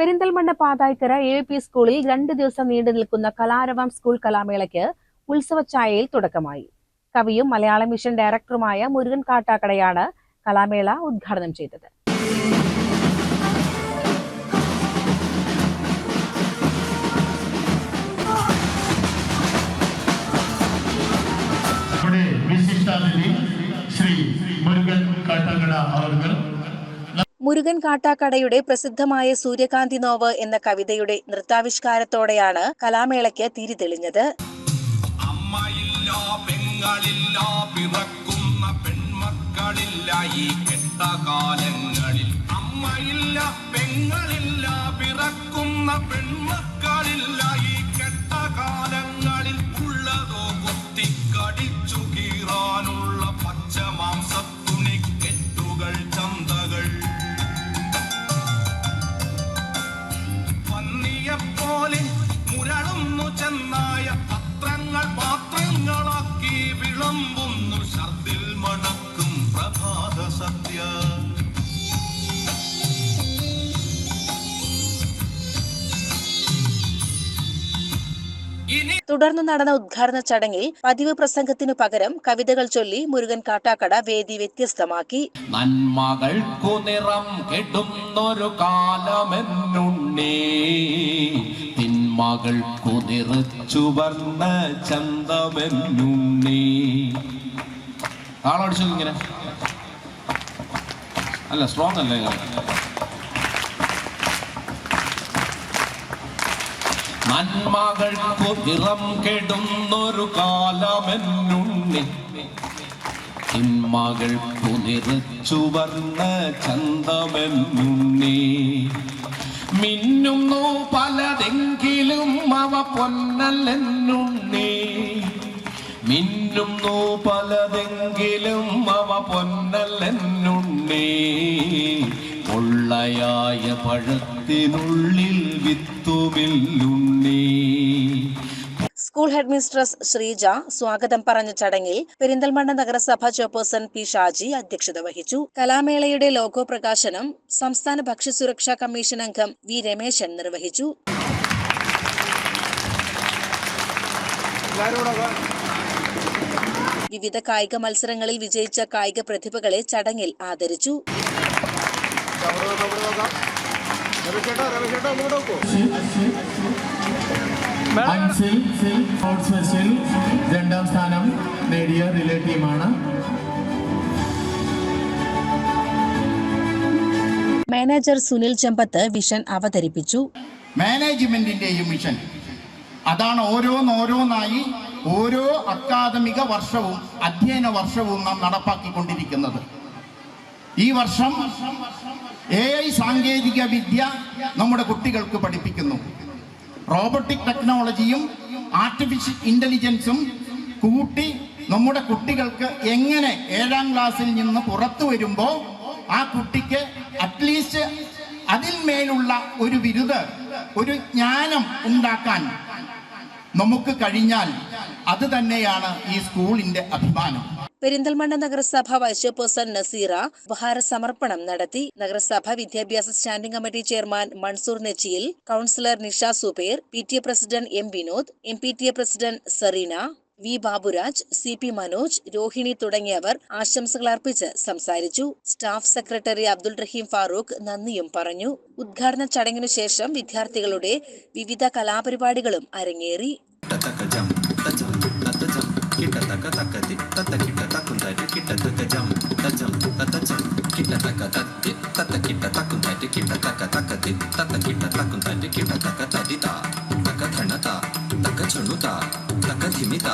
Perinthalmanna Pathaikkara A P സ്കൂളിൽ രണ്ട് ദിവസം നീണ്ടു നിൽക്കുന്ന കലാരവം സ്കൂൾ കലാമേളയ്ക്ക് ഉത്സവഛായയിൽ തുടക്കമായി. കവിയും മലയാള മിഷൻ ഡയറക്ടറുമായ മുരുകൻ കാട്ടാക്കടയാണ് കലാമേള ഉദ്ഘാടനം ചെയ്തത്. വിശിഷ്ടാതിഥി ശ്രീ മുരുകൻ കാട്ടാക്കട അവർ മുരുകൻ കാട്ടാക്കടയുടെ പ്രസിദ്ധമായ സൂര്യകാന്തി നോവ് എന്ന കവിതയുടെ നൃത്താവിഷ്കാരത്തോടെയാണ് കലാമേളയ്ക്ക് തിരിതെളിഞ്ഞത് തെളിഞ്ഞത്. പെൺമക്കളില്ല പെങ്ങളില്ല പിറക്കുന്ന പെൺമക്കളില്ല തുടർന്ന് നടന്ന ഉദ്ഘാടന ചടങ്ങിൽ പതിവ് പ്രസംഗത്തിനു പകരം കവിതകൾ ചൊല്ലി മുരുകൻ കാട്ടാക്കട വേദി വ്യത്യസ്തമാക്കി. നന്മകൾക്കു നിറം കെടുന്നൊരു കാലമെന്നുണ്ണേ. തിന്മകൾക്കു നിറച്ചു വർണ ചന്തമെന്നുണ്ണേ. ആളടിച്ചു അല്ല സ്ട്രോങ് അല്ലേ? നന്മകൾക്കു നിറം കെടുന്നൊരു കാലമെന്നുണ്ണി. തിന്മകൾക്കു നിറച്ചു വർണ ചന്തമെന്നുണ്ണി. മിന്നുന്നു പലതെങ്കിലും അവ പൊന്നല്ലെന്നുണ്ണി. മിന്നുന്നു പലതെങ്കിലും അവ പൊന്നല്ലെന്നുണ്ണി. പൊള്ളയായ പഴത്തിനുള്ളിൽ വിത്തുമില്ലുണ്ണി. സ്കൂൾ ഹെഡ് മിസ്ട്രസ് ശ്രീജ സ്വാഗതം പറഞ്ഞ ചടങ്ങിൽ പെരിന്തൽമണ്ണ നഗരസഭ ചെയർപേഴ്സൺ പി ഷാജി അധ്യക്ഷത വഹിച്ചു. കലാമേളയുടെ ലോഗോ പ്രകാശനം സംസ്ഥാന ഭക്ഷ്യസുരക്ഷാ കമ്മീഷൻ അംഗം വി രമേശൻ നിർവഹിച്ചു. വിവിധ കായിക മത്സരങ്ങളിൽ വിജയിച്ച കായിക പ്രതിഭകളെ ചടങ്ങിൽ ആദരിച്ചു. രണ്ടാം സ്ഥാനം നേടിയ റിലേ ടീമാണ് മാനേജർ സുനിൽ ചെമ്പത്ത് വിഷൻ അവതരിപ്പിച്ചു. മാനേജ്മെന്റിന്റെയും മിഷൻ. അതാണ് ഓരോന്നോരോന്നായി ഓരോ അക്കാദമിക വർഷവും അധ്യയന വർഷവും നാം നടപ്പാക്കിക്കൊണ്ടിരിക്കുന്നത്. ഈ വർഷം എ ഐ സാങ്കേതിക വിദ്യ നമ്മുടെ കുട്ടികൾക്ക് പഠിപ്പിക്കുന്നു. റോബോട്ടിക് ടെക്നോളജിയും ആർട്ടിഫിഷ്യൽ ഇന്റലിജൻസും കൂട്ടി നമ്മുടെ കുട്ടികൾക്ക് എങ്ങനെ ഏഴാം ക്ലാസ്സിൽ നിന്ന് പുറത്തു വരുമ്പോൾ ആ കുട്ടിക്ക് അറ്റ്ലീസ്റ്റ് അതിന്മേലുള്ള ഒരു ബിരുദ് ഒരു ജ്ഞാനം ഉണ്ടാക്കാൻ നമുക്ക് കഴിഞ്ഞാൽ അത് തന്നെയാണ് ഈ സ്കൂളിന്റെ അഭിമാനം. പെരിന്തൽമണ്ണ നഗരസഭ വൈസ് ചെയർപേഴ്സൺ നസീറ ഉപഹാര സമർപ്പണം നടത്തി. നഗരസഭ വിദ്യാഭ്യാസ standing committee chairman Mansoor Nechiyil councillor Nisha Subair P T A president M Vinod M P T A president Sereena V Baburaj C P Manoj Rohini തുടങ്ങിയവർ ആശംസകൾ അർപ്പിച്ച് സംസാരിച്ചു. സ്റ്റാഫ് സെക്രട്ടറി അബ്ദുൾ റഹീം ഫാറൂഖ് നന്ദിയും പറഞ്ഞു. ഉദ്ഘാടന ചടങ്ങിനു ശേഷം വിദ്യാർത്ഥികളുടെ വിവിധ കലാപരിപാടികളും അരങ്ങേറി. తటి కిట తక తక తి తత కిట తకు తటి కిట తక తదిత తక ధణత తక చుణుత తక ధిమిత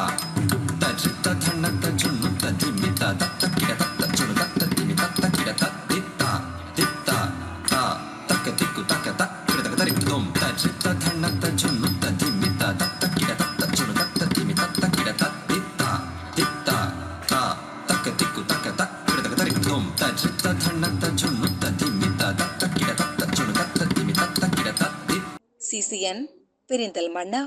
తజిత ధణత చుణుత ధిమిత తత్త కిట తత్త చుణు తత్త ధిమి తత్త కిట తత్తిత్త తిత్త త తక తిక్కు తక తక్ కిట తక తరిక్ తుమ్ తజిత ధణత చుణుత ధిమిత తత్త కిట తత్త చుణు తత్త ధిమి తత్త కిట తత్తిత్త తిత్త త తక తిక్కు తక తక్ కిట తక తరిక్ తుమ్ తజిత ధణత చుణుత ధిమిత తత్త சிசிஎன் பிரிந்தல் மன்னா